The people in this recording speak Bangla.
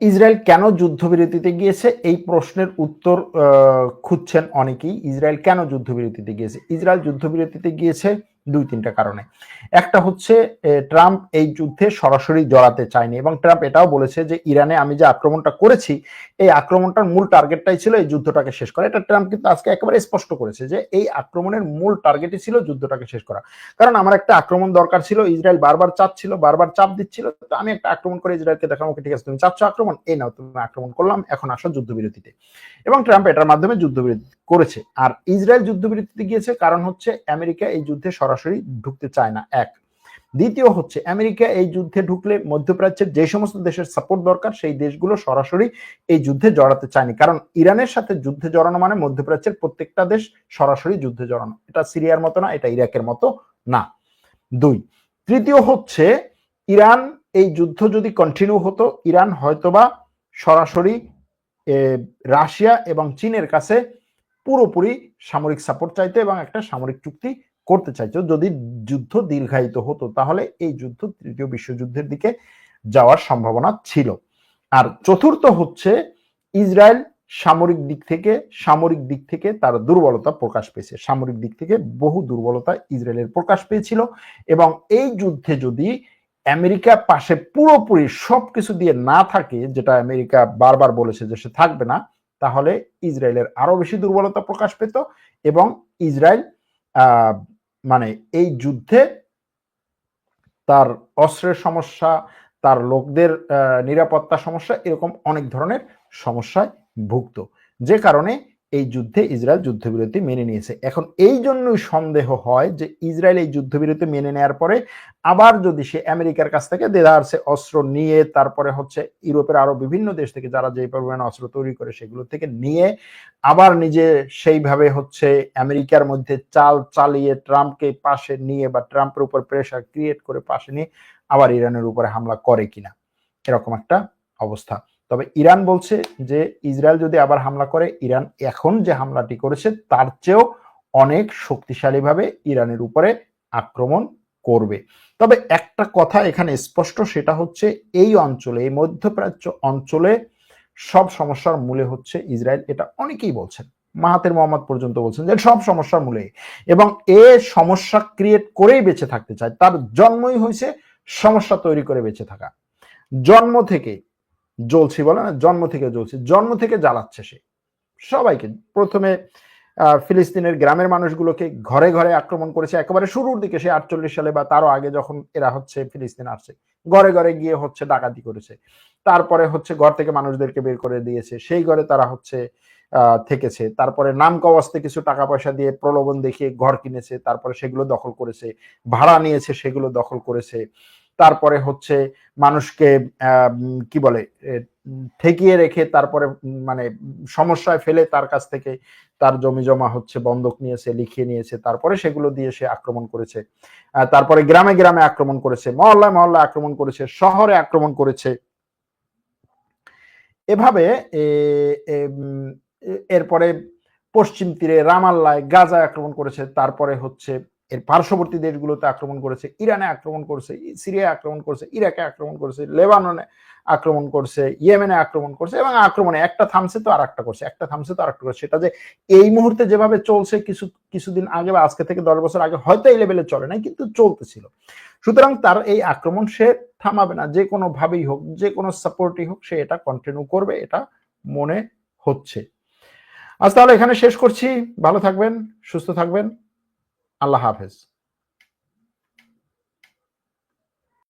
ইসরায়েল কেন যুদ্ধবিরতিতে গিয়েছে? এই প্রশ্নের উত্তর খুঁজছেন অনেকেই। ইসরায়েল কেন যুদ্ধবিরতিতে গিয়েছে? ইসরায়েল যুদ্ধবিরতিতে গিয়েছে দুই তিনটা কারণে। একটা হচ্ছে ট্রাম্প এই যুদ্ধে সরাসরি জড়াতে চায়নি এবং ট্রাম্প এটাও বলেছে যে, ইরানে আমি যে আক্রমণটা করেছি, এই আক্রমণটার মূল টার্গেটটাই ছিল এই যুদ্ধটাকে শেষ করা। এটা ট্রাম্প কিন্তু আজকে একেবারে স্পষ্ট করেছে যে, এই আক্রমণের মূল টার্গেটই ছিল যুদ্ধটাকে শেষ করা। কারণ আমার একটা আক্রমণ দরকার ছিল, ইসরায়েল বারবার চাচ্ছিল, বারবার চাপ দিচ্ছিল, তো আমি একটা আক্রমণ করে ইসরায়েলকে দেখাম ওকে ঠিক আছে, তুমি চাচ্ছ আক্রমণ? এই নাও, তুমি আক্রমণ করলাম, এখন আসো যুদ্ধবিরতিতে। এবং ট্রাম্প এটার মাধ্যমে যুদ্ধবিরতি করেছে। আর ইসরায়েল যুদ্ধবিরতিতে গিয়েছে, কারণ হচ্ছে আমেরিকা এই যুদ্ধে সরাসরি ঢুকতে চায় না, এক। দ্বিতীয় হচ্ছে, আমেরিকা এই যুদ্ধে ঢুকলে মধ্যপ্রাচ্যের যে সমস্ত দেশের সাপোর্ট দরকার, সেই দেশগুলো সরাসরি এই যুদ্ধে জড়াতে চায়নি। কারণ ইরানের সাথে যুদ্ধে জড়ানো মানে মধ্যপ্রাচ্যের প্রত্যেকটা দেশ সরাসরি যুদ্ধে জড়ানো। এটা সিরিয়ার মতো না, এটা ইরাকের মতো না। দুই, তৃতীয় হচ্ছে, ইরান এই যুদ্ধ যদি কন্টিনিউ হতো, ইরান হয়তোবা সরাসরি রাশিয়া এবং চীনের কাছে পুরোপুরি সামরিক সাপোর্ট চাইতো এবং একটা সামরিক চুক্তি করতে চাইতো যদি যুদ্ধ দীর্ঘায়িত হতো, তাহলে এই যুদ্ধ তৃতীয় বিশ্বযুদ্ধের দিকে যাওয়ার সম্ভাবনা ছিল। আর চতুর্থ হচ্ছে, ইসরায়েল সামরিক দিক থেকে, সামরিক দিক থেকে তার দুর্বলতা প্রকাশ পেয়েছে। সামরিক দিক থেকে বহু দুর্বলতা ইসরায়েলের প্রকাশ পেয়েছিল এবং এই যুদ্ধে যদি আমেরিকা পাশে পুরোপুরি সবকিছু দিয়ে না থাকে, যেটা আমেরিকা বারবার বলেছে যে সে থাকবে না, তাহলে ইসরায়েলের আরও বেশি দুর্বলতা প্রকাশ পেত এবং ইসরায়েল মানে এই যুদ্ধে তার অস্ত্রের সমস্যা, তার লোকদের নিরাপত্তা সমস্যা, এরকম অনেক ধরনের সমস্যায় ভুগত। যে কারণে এই যুদ্ধে ইসরায়েল যুদ্ধবিরতি মেনে নিয়েছে। এখন এই জন্যই সন্দেহ হয় যে ইসরায়েল এই যুদ্ধবিরতি মেনে নেওয়ার পরে আবার যদি সে আমেরিকার কাছ থেকে দেদারসে অস্ত্র নিয়ে, তারপরে হচ্ছে ইউরোপের আরও বিভিন্ন দেশ থেকে যারা যে পরিমাণে অস্ত্র তৈরি করে সেগুলো থেকে নিয়ে, আবার নিজে সেইভাবে হচ্ছে আমেরিকার মধ্যে চাল চালিয়ে ট্রাম্পকে পাশে নিয়ে বা ট্রাম্পের উপর প্রেশার ক্রিয়েট করে পাশে নিয়ে আবার ইরানের উপরে হামলা করে কিনা। এরকম একটা অবস্থা। তবে ইরান বলছে যে ইসরায়েল যদি আবার হামলা করে, ইরান এখন যে হামলাটি করেছে, তার চেয়েও অনেক শক্তিশালীভাবে ইরানের উপরে আক্রমণ করবে। তবে একটা কথা এখানে স্পষ্ট, সেটা হচ্ছে এই অঞ্চলে, এই মধ্যপ্রাচ্য অঞ্চলে সব সমস্যার মূলে হচ্ছে ইসরায়েল। এটা অনেকেই বলছেন মাহাতের মোহাম্মদ পর্যন্ত বলছেন যে সব সমস্যার মূলে। এবং এ সমস্যা ক্রিয়েট করেই বেঁচে থাকতে চায়। তার জন্মই হয়েছে সমস্যা তৈরি করে বেঁচে থাকা। জন্ম থেকে জ্বলছি বলে না, জন্ম থেকে জ্বলছি। জন্ম থেকে জ্বালাচ্ছে সে। সবাইকে, প্রথমে ফিলিস্তিনের গ্রামের মানুষগুলোকে ঘরে ঘরে আক্রমণ করেছে। একেবারে শুরুর দিকে সে আটচল্লিশ সালে বা তারও আগে যখন এরা হচ্ছে ফিলিস্তিন আসছে, ঘরে ঘরে গিয়ে হচ্ছে ডাকাতি করেছে। তারপরে হচ্ছে ঘর থেকে মানুষদেরকে বের করে দিয়েছে। সেই ঘরে তারা হচ্ছে থেকেছে। তারপরে নাম কওয়াস্তে কিছু টাকা পয়সা দিয়ে প্রলোভন দেখিয়ে ঘর কিনেছে। তারপরে সেগুলো দখল করেছে, ভাড়া নিয়েছে, সেগুলো দখল করেছে। তারপরে হচ্ছে মানুষকে কি বলে ঠেকিয়ে রেখে তারপরে মানে সমস্যায় ফেলে তার কাছ থেকে তার জমি জমা হচ্ছে, বন্ধক নিয়েছে, লিখিয়ে নিয়েছে, তারপরে সেগুলো দিয়ে সে আক্রমণ করেছে। তারপরে গ্রামে গ্রামে আক্রমণ করেছে, মহল্লায় মহল্লায় আক্রমণ করেছে, শহরে আক্রমণ করেছে। এভাবে এরপরে পশ্চিম তীরে রামাল্লায় গাজায় আক্রমণ করেছে, তারপরে হচ্ছে এর পার্শ্ববর্তী দেশগুলোতে আক্রমণ করেছে, ইরানে আক্রমণ করছে, সিরিয়ায় আক্রমণ করছে, ইরাকে আক্রমণ করছে, লেবাননে আক্রমণ করছে, ইয়েমেনে আক্রমণ করছে এবং আক্রমণে একটা থামছে তো আর একটা করছে, একটা থামছে তো আর একটা করছে। সেটা যে এই মুহূর্তে যেভাবে চলছে কিছু, কিছুদিন আগে বা আজকে থেকে দশ বছর আগে হয়তো এই লেভেলে চলে নাই, কিন্তু চলতেছিল। সুতরাং তার এই আক্রমণ সে থামাবে না, যে কোনো ভাবেই হোক, যে কোনো সাপোর্টই হোক, সে এটা কন্টিনিউ করবে, এটা মনে হচ্ছে। আজ তাহলে এখানে শেষ করছি। ভালো থাকবেন, সুস্থ থাকবেন। আল্লাহ হাফেজ